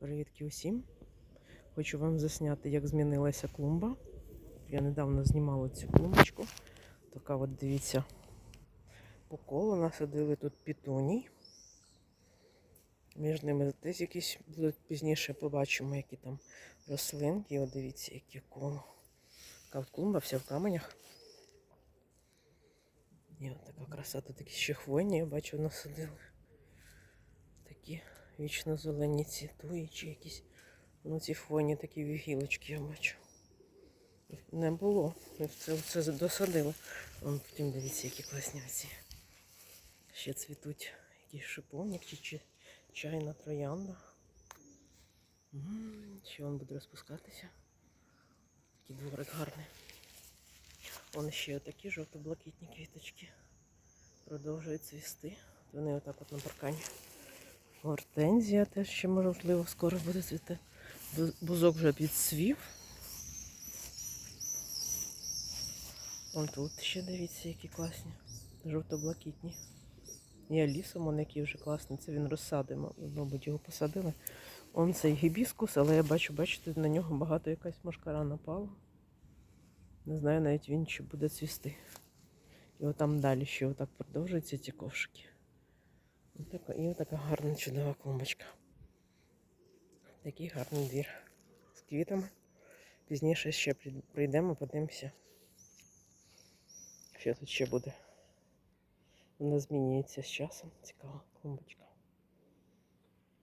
Привітки усім! Хочу вам засняти, як змінилася клумба. Я недавно знімала цю клумбочку. Така от дивіться, по колу насадили тут пітуній. Між ними десь якісь будуть пізніше побачимо, які там рослинки. От дивіться, яке коло. Така от клумба вся в каменях. І от така краса. Тут такі ще хвойні, я бачу, насадили. Такі вічно зелені ці туї чи якісь. Ну, ці хвойні такі гілочки я бачу. Не було. Ми Це, це досадили. Вон потім дивіться, які класні ці. Ще цвітуть якийсь шиповник чи, чи чайна троянда. М, Ще він буде розпускатися. Такий дворик гарний. Вон ще такі жовто-блакитні квіточки. Продовжують цвісти. Вони отак от на паркані. Гортензія теж ще можливо скоро буде цвіти. Бузок вже підсвів. Вон тут ще дивіться, які класні. Жовто-блакитні. І алісом, який вже класний. Це він розсадив, мабуть, його посадили. Он цей гібіскус, але я бачу, бачите, на нього багато якась мошкара напала. Не знаю навіть він чи буде цвісти. І отам далі ще отак продовжуються ці ковшики. Отака, і така гарна чудова клумбочка. Такий гарний двір з квітами. Пізніше ще прийдемо, подивимося. Що тут ще буде? Вона змінюється з часом. Цікава клумбочка.